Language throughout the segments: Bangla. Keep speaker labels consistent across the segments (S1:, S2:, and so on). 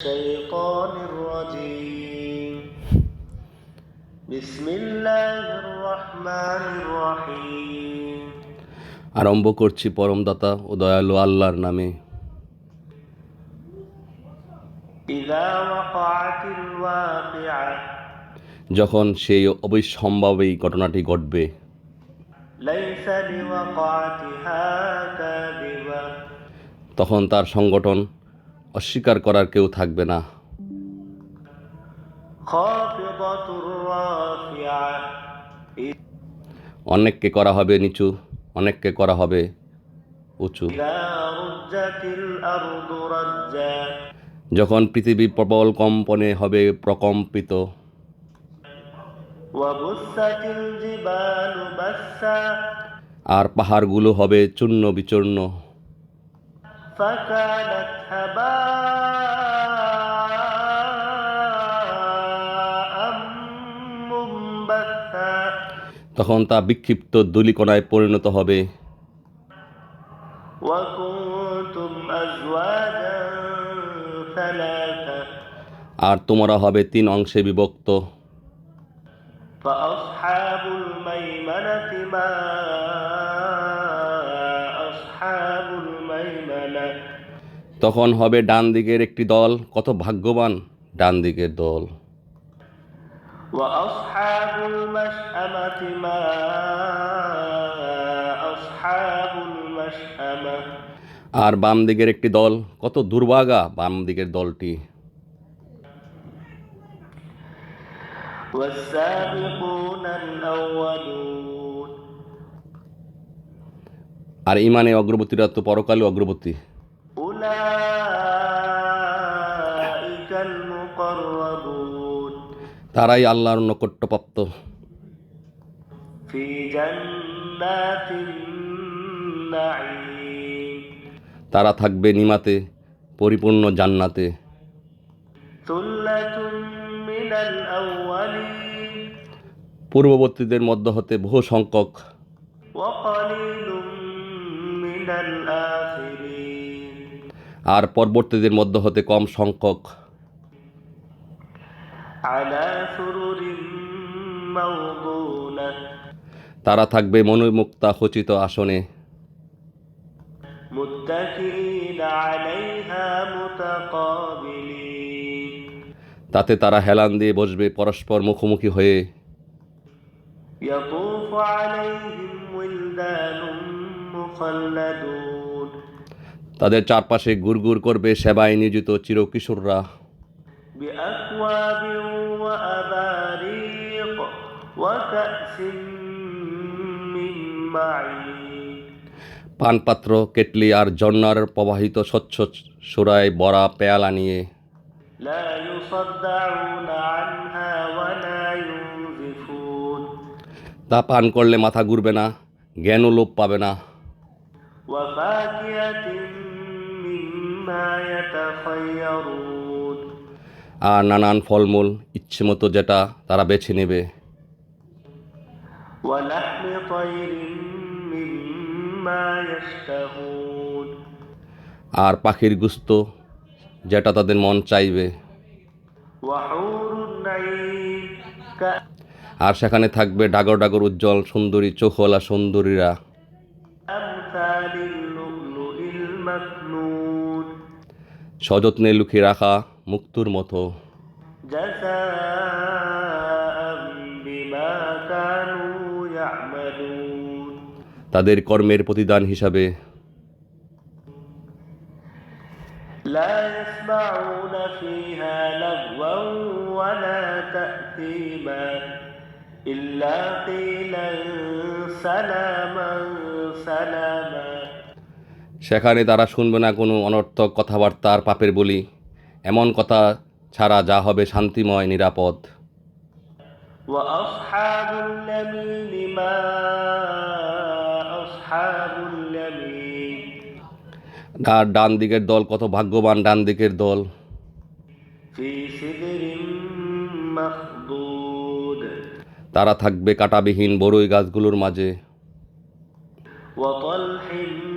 S1: الشيطان الرجيم بسم الله الرحمن الرحيم
S2: আরম্ভ করছি পরমদাতা ও দয়ালু আল্লাহর নামে
S1: إذا وقعت الواقعة
S2: যখন সেই অবিসম্ভাবী ঘটনাটি ঘটবে
S1: ليس لوقعتها كاذبة
S2: তখন তার সংগঠন অস্বীকার করার কেউ থাকবে না। অনেককে করা হবে নিচু, অনেককে করা হবে উঁচু। যখন পৃথিবী প্রবল কম্পনে হবে প্রকম্পিত। আর পাহাড়গুলো হবে চূর্ণ বিচূর্ণ।
S1: فكانت هباء منبثا
S2: তখন তা বিক্ষিপ্ত দুলিকণায় পরিণত হবে
S1: وكنتم أزواجا ثلاثة
S2: আর তোমরা হবে তিন অংশে বিভক্ত
S1: فأصحاب الميمنة ما
S2: তখন হবে ডান দিকের একটি দল। কত ভাগ্যবান ডান দিকের দল। আর বাম দিকের একটি দল। কত দুর্ভাগা বাম দিকের দলটি। আর ইমানে অগ্রবর্তীরা তো পরকালে অগ্রবর্তী। তারাই আল্লাহর নৈকট্যপ্রাপ্ত
S1: في جنات النعيم
S2: তারা থাকবে নিমাতে পরিপূর্ণ জান্নাতে
S1: ثلة من الأولين
S2: পূর্ববর্তীদের মধ্য হতে বহু সংখ্যক
S1: وقليل من الآخرين
S2: আর পরবর্তীদের মধ্য হতে কম সংখ্যক
S1: على سرر موضونة
S2: তারা থাকবে মনোমুক্তা খচিত আসনে
S1: متكئين عليها متقابلين
S2: তাতে তারা হেলান দিয়ে বসবে পরস্পর মুখোমুখি হয়ে
S1: يطوف عليهم ولدان مخلدون
S2: তাদের চারপাশে গুড় করবে সেবায় নিয়োজিত চিরকিশোররা। পানপাত্র কেটলি আর জন্নার প্রবাহিত স্বচ্ছ সুরায় বড়া পেয়ালা নিয়ে। তা পান করলে মাথা ঘুরবে না জ্ঞান লোপ পাবে না। আর নানান ফলমূল ইচ্ছে মতো যেটা তারা বেছে নেবে। আর পাখির গুস্ত যেটা তাদের মন চাইবে। আর সেখানে থাকবে ডাগর ডাগর উজ্জ্বল সুন্দরী চোখলা সুন্দরীরা। সযত্নে লুকিয়ে রাখা মুক্তুর মতো
S1: جزاء بما كانوا يعملون
S2: তাদের কর্মের প্রতিদান হিসাবে
S1: لا يسمعون فيها لغوا ولا تأثيما إلا قيلا سلاما سلاما
S2: সেখানে তারা শুনবে না কোনো অনর্থক কথাবার্তা আর পাপের বলি এমন কথা ছাড়া যা হবে শান্তিময় নিরাপদ
S1: وأصحاب اليمين ما أصحاب اليمين
S2: আর ডান দিকের দল কত ভাগ্যবান ডান দিকের দল
S1: في سدر مخضود
S2: তারা থাকবে কাটাবিহীন বড়ই গাছগুলোর মাঝে
S1: وطلح منضود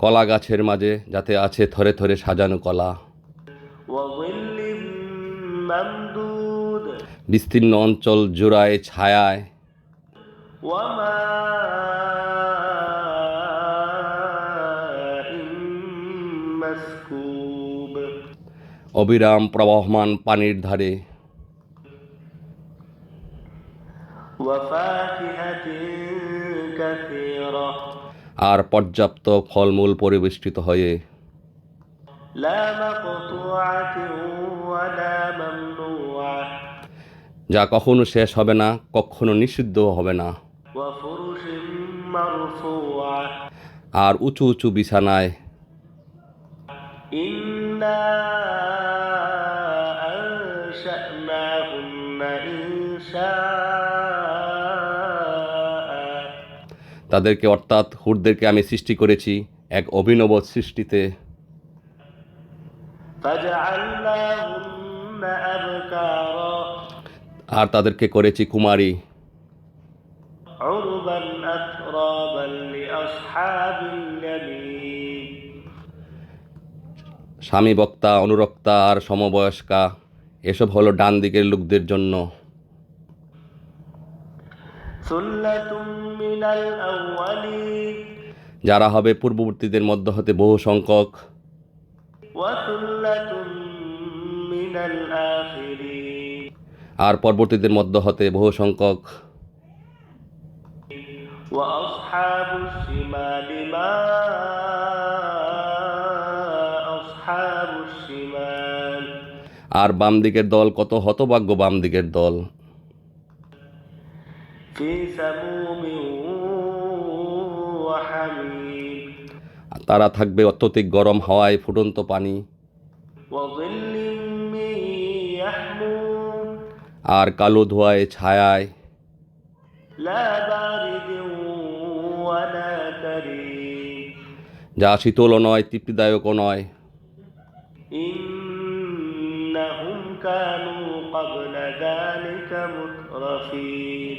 S2: কলা গাছের মাঝে যাতে আছে থরে থরে সাজানো কলা
S1: وظل ممدود
S2: বিস্তীর্ণ অঞ্চল জোড়ায় ছায়ায়
S1: وماء مسكوب
S2: অবিরাম প্রবহমান পানির ধারে
S1: وفاكهة كثيرة
S2: আর পর্যাপ্ত ফলমূল পরিবেষ্টিত হয়ে যা কখনো শেষ হবে না কখনো নিষিদ্ধ হবে না। আর উঁচু উঁচু বিছানায় তাদেরকে অর্থাৎ হুরদেরকে আমি সৃষ্টি করেছি এক অভিনব সৃষ্টিতে। আর তাদেরকে করেছি কুমারী। স্বামী বক্তা, অনুরক্তা আর সমবয়স্কা, এসব হলো ডান দিকের লোকদের জন্য। যারা হবে পূর্ববর্তীদের মধ্য হতে বহু সংখ্যক। আর পরবর্তীদের মধ্য হতে বহু সংখ্যক। আর বাম দিকের দল কত হতভাগ্য বাম দিকের দল। তারা থাকবে অত্যধিক গরম হাওয়ায় ফুটন্ত পানি
S1: وظل من يحموم
S2: আর কালো ধোঁয়ায় ছায়ায়
S1: لا بارد ولا كريم
S2: যা শীতলও নয় তৃপ্তিদায়কও নয়
S1: إنهم كانوا قبل ذلك مترفين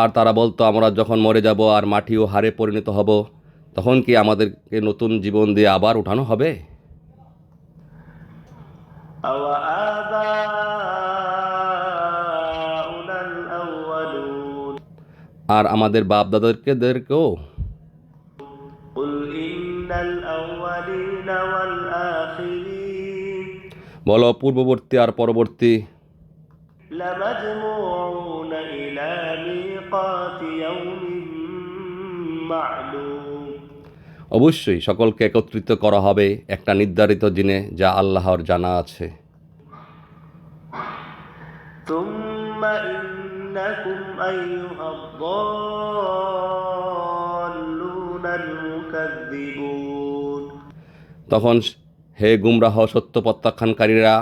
S2: আর তারা বলতো, আমরা যখন মরে যাব আর মাটি ও হারে পরিণত হব, তখন কি আমাদেরকে নতুন জীবন দিয়ে আবার উঠানো হবে? আর আমাদের বাপ
S1: দাদাদেরকে দেরকেও
S2: বলো, পূর্ববর্তী আর পরবর্তী
S1: لمجموعون إلى ميقات يوم معلوم
S2: অবশ্যই সকলকে একত্রিত করা হবে একটা নির্ধারিত দিনে যা আল্লাহর জানা আছে
S1: ثم إنكم أيها الضالون المكذبون
S2: তখন হে গুমরাহ সত্য প্রত্যাখ্যানকারীরা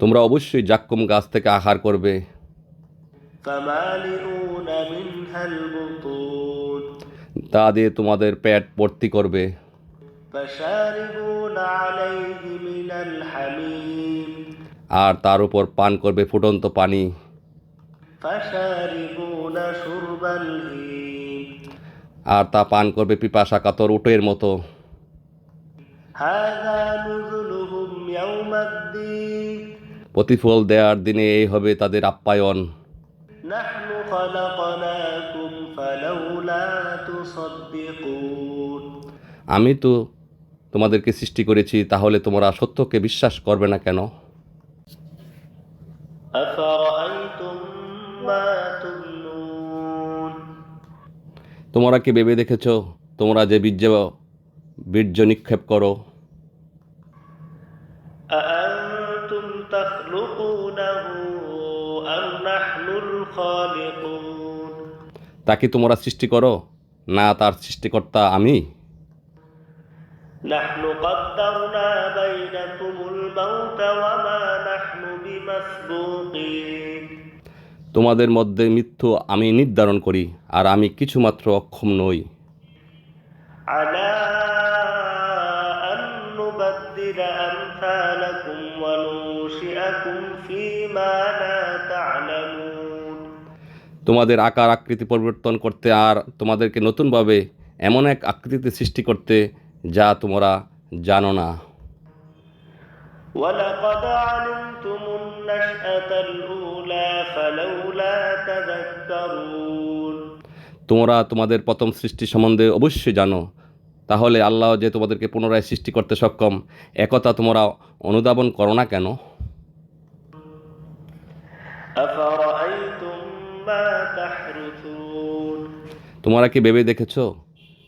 S2: তোমরা অবশ্যই জাক্কুম গাছ থেকে আহার করবে
S1: فمالئون منها البطون
S2: তা দিয়ে তোমাদের পেট ভর্তি করবে
S1: فشاربون عليه من الحميم
S2: আর তার উপর পান করবে ফুটন্ত পানি
S1: فشاربون شرب الهيم
S2: আর তা পান করবে পিপাসা কাতর উটের মতো। প্রতিফল দেওয়ার দিনে এই হবে তাদের আপ্যায়ন। আমি তো তোমাদেরকে সৃষ্টি করেছি তাহলে তোমরা সত্যকে বিশ্বাস করবে না কেন? তোমরা কি ভেবে দেখেছ তোমরা যে বীর্য বীর্য নিক্ষেপ করো
S1: أأنتم أم نحن الخالقون
S2: তাকে তোমরা সৃষ্টি করো না তার সৃষ্টিকর্তা আমি
S1: نحن قدرنا بينكم الموت وما نحن بمسبوقين
S2: তোমাদের মধ্যে মৃত্যু আমি নির্ধারণ করি আর আমি কিছুমাত্র অক্ষম নই। তোমাদের আকার আকৃতি পরিবর্তন করতে আর তোমাদেরকে নতুনভাবে এমন এক আকৃতিতে সৃষ্টি করতে যা তোমরা জানো না।
S1: ولقد علمتم النشأة الأولى فلولا تذكرون
S2: তোমরা তোমাদের প্রথম সৃষ্টি সম্বন্ধে অবশ্যই জানো তাহলে আল্লাহ যে তোমাদেরকে পুনরায় সৃষ্টি করতে সক্ষম একথা তোমরা অনুধাবন করো না কেন
S1: أفرأيتم ما تحرثون
S2: তোমরা কি ভেবে দেখেছো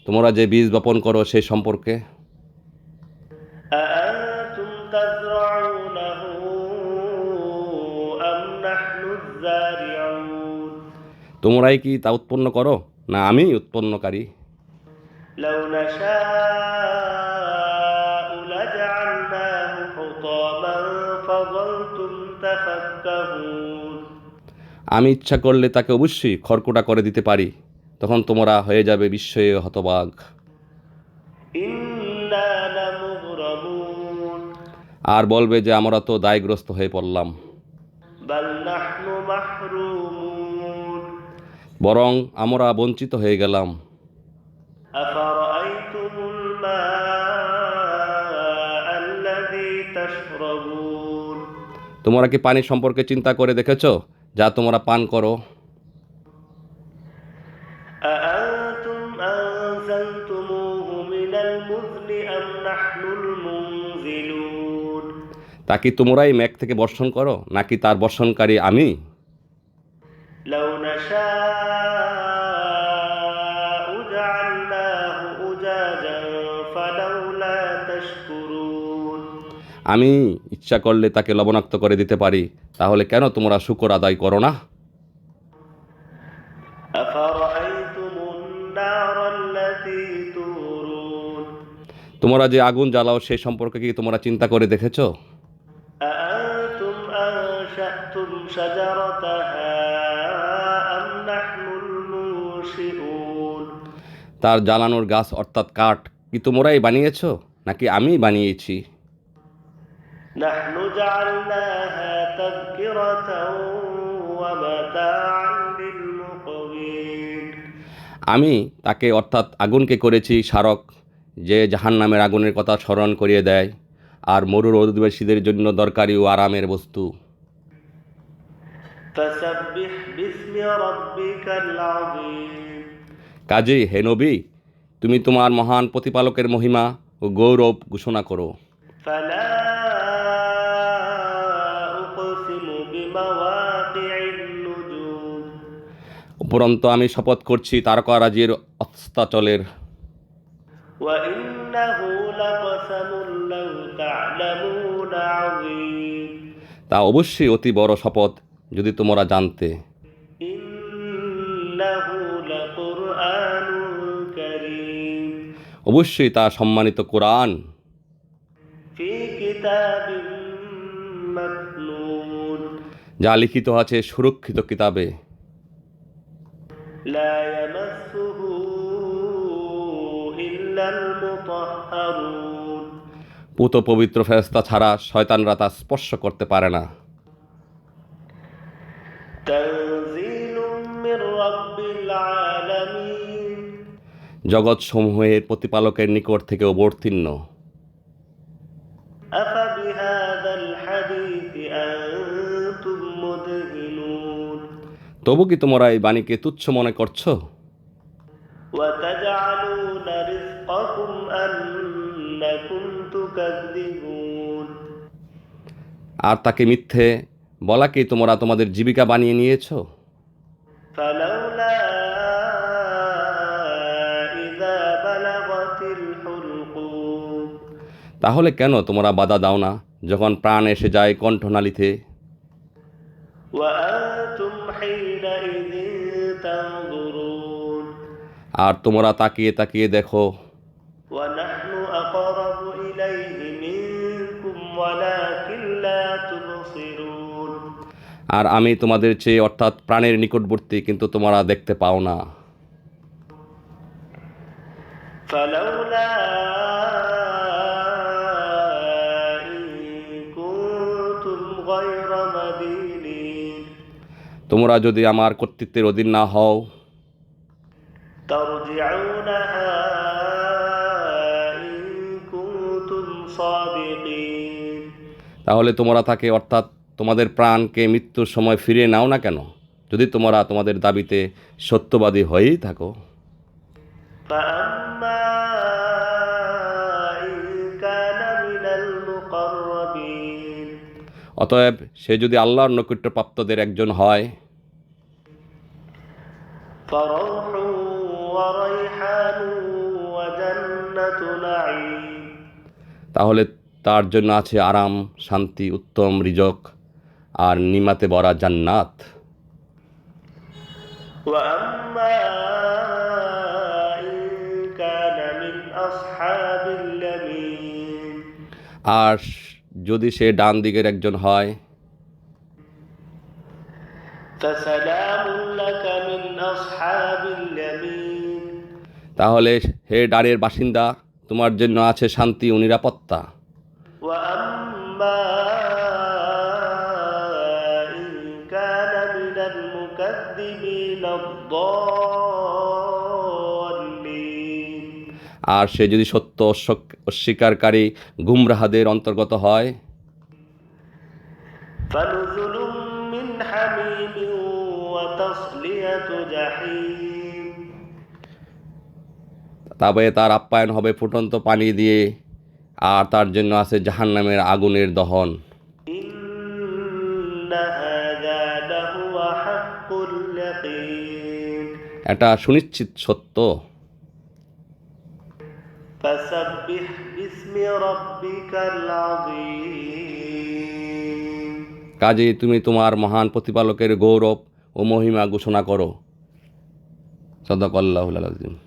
S2: তোমরা যে বীজ বপন করো সেই সম্পর্কে
S1: أأنتم
S2: তোমরাই কি তা উৎপন্ন করো? না আমি উৎপন্নকারী। আমি ইচ্ছা করলে তাকে অবশ্যই খড়কোটা করে দিতে পারি। তখন তোমরা হয়ে যাবে বিস্ময়ে হতবাগ আর বলবে যে আমরা তো দায়গ্রস্ত হয়ে পড়লাম। বরং আমরা বঞ্চিত হয়ে গেলাম। তোমরা কি পানি সম্পর্কে চিন্তা করে দেখেছ? যা তোমরা পান করো। তা কি তোমরাই মেঘ থেকে বর্ষণ করো? নাকি তার বর্ষণকারী আমি?
S1: لو نشاء جعلناه أجاجا فلولا تشكرون
S2: আমি ইচ্ছা করলে তাকে লবণাক্ত করে দিতে পারি তাহলে কেন তোমরা শুকর আদায় করো না
S1: أفرأيتم النار التي تورون
S2: তোমরা যে আগুন জ্বালাও সেই সম্পর্কে কি তোমরা চিন্তা করে দেখেছো তার জ্বালানোর গাছ অর্থাৎ কাঠ কি তোমরাই বানিয়েছ? নাকি আমি বানিয়েছি? আমি তাকে অর্থাৎ আগুনকে করেছি স্মারক যে জাহান নামের আগুনের কথা স্মরণ করিয়ে দেয় আর মরুর অধিবাসীদের জন্য দরকারি ও আরামের বস্তু। কাজেই হে নবী তুমি তোমার মহান প্রতিপালকের মহিমা ও গৌরব ঘোষণা করো। উপরন্ত আমি শপথ করছি তারকারাজির অস্তাচলের। তা অবশ্যই অতি বড় শপথ যদি তোমরা জানতে। অবশ্যই তা সম্মানিত কোরআন। যা লিখিত আছে সুরক্ষিত কিতাবে। পুত পবিত্র ফেরস্তা ছাড়া শয়তানরা তা স্পর্শ করতে পারে না।
S1: জগৎ
S2: সমূহের প্রতিপালকের নিকট থেকে অবতীর্ণ। তবু কি তোমরা এই বাণীকে তুচ্ছ মনে করছ? আর তাকে মিথ্যে বলাকে তোমরা তোমাদের জীবিকা বানিয়ে নিয়েছ? তাহলে কেন তোমরা বাধা দাও না যখন প্রাণ এসে যায় কণ্ঠনালীতে?
S1: আর তোমরা তাকিয়ে তাকিয়ে দেখো আর আমি তোমাদের চেয়ে অর্থাৎ প্রাণের নিকটবর্তী কিন্তু তোমরা দেখতে পাও না। তোমরা যদি আমার কর্তৃত্বের অধীন না হও। তাহলে তোমরা তাকে অর্থাৎ তোমাদের প্রাণকে মৃত্যুর সময় ফিরিয়ে নাও না কেন? যদি তোমরা তোমাদের দাবিতে সত্যবাদী হয়েই থাকো। অতএব সে যদি আল্লাহর নৈকট্যপ্রাপ্তদের একজন হয়। তাহলে তার জন্য আছে আরাম শান্তি উত্তম রিজক। আর নিমাতে বরা জান্নাত। আর যদি সে ডান দিকের একজন হয়? তাহলে হে ডানের বাসিন্দা তোমার জন্য আছে শান্তি ও নিরাপত্তা। আর সে যদি সত্য অস্বীকারী গুমরাহাদের অন্তর্গত হয়। তবে তার আপ্যায়ন হবে ফুটন্ত পানি দিয়ে আর তার জন্য আছে জাহান নামের আগুনের দহন। এটা সুনিশ্চিত সত্য।
S3: فسبح باسم ربك العظيم
S1: কাজে তুমি তোমার মহান প্রতিপালকের গৌরব ও মহিমা ঘোষণা করো সদক আল্লাহুল আজিম